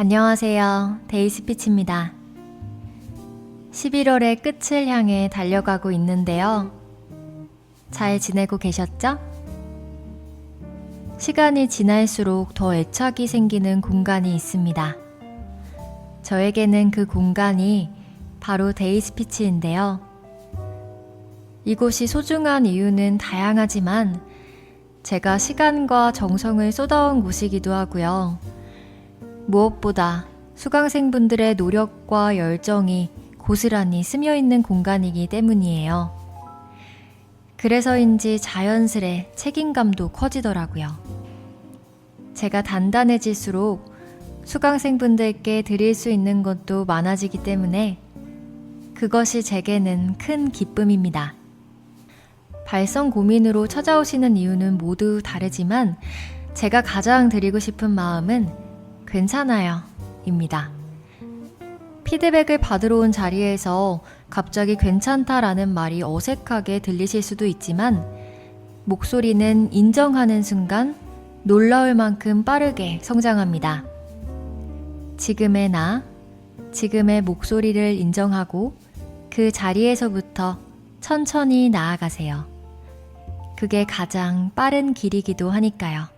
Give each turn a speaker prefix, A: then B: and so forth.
A: 안녕하세요. 데이스피치입니다. 11월의 끝을 향해 달려가고 있는데요. 잘 지내고 계셨죠? 시간이 지날수록 더 애착이 생기는 공간이 있습니다. 저에게는 그 공간이 바로 데이스피치인데요. 이곳이 소중한 이유는 다양하지만 제가 시간과 정성을 쏟아온 곳이기도 하고요. 무엇보다 수강생분들의 노력과 열정이 고스란히 스며 있는 공간이기 때문이에요. 그래서인지 자연스레 책임감도 커지더라고요. 제가 단단해질수록 수강생분들께 드릴 수 있는 것도 많아지기 때문에 그것이 제게는 큰 기쁨입니다. 발성 고민으로 찾아오시는 이유는 모두 다르지만 제가 가장 드리고 싶은 마음은 괜찮아요. 입니다. 피드백을 받으러 온 자리에서 갑자기 괜찮다라는 말이 어색하게 들리실 수도 있지만 목소리는 인정하는 순간 놀라울 만큼 빠르게 성장합니다. 지금의 나, 지금의 목소리를 인정하고 그 자리에서부터 천천히 나아가세요. 그게 가장 빠른 길이기도 하니까요.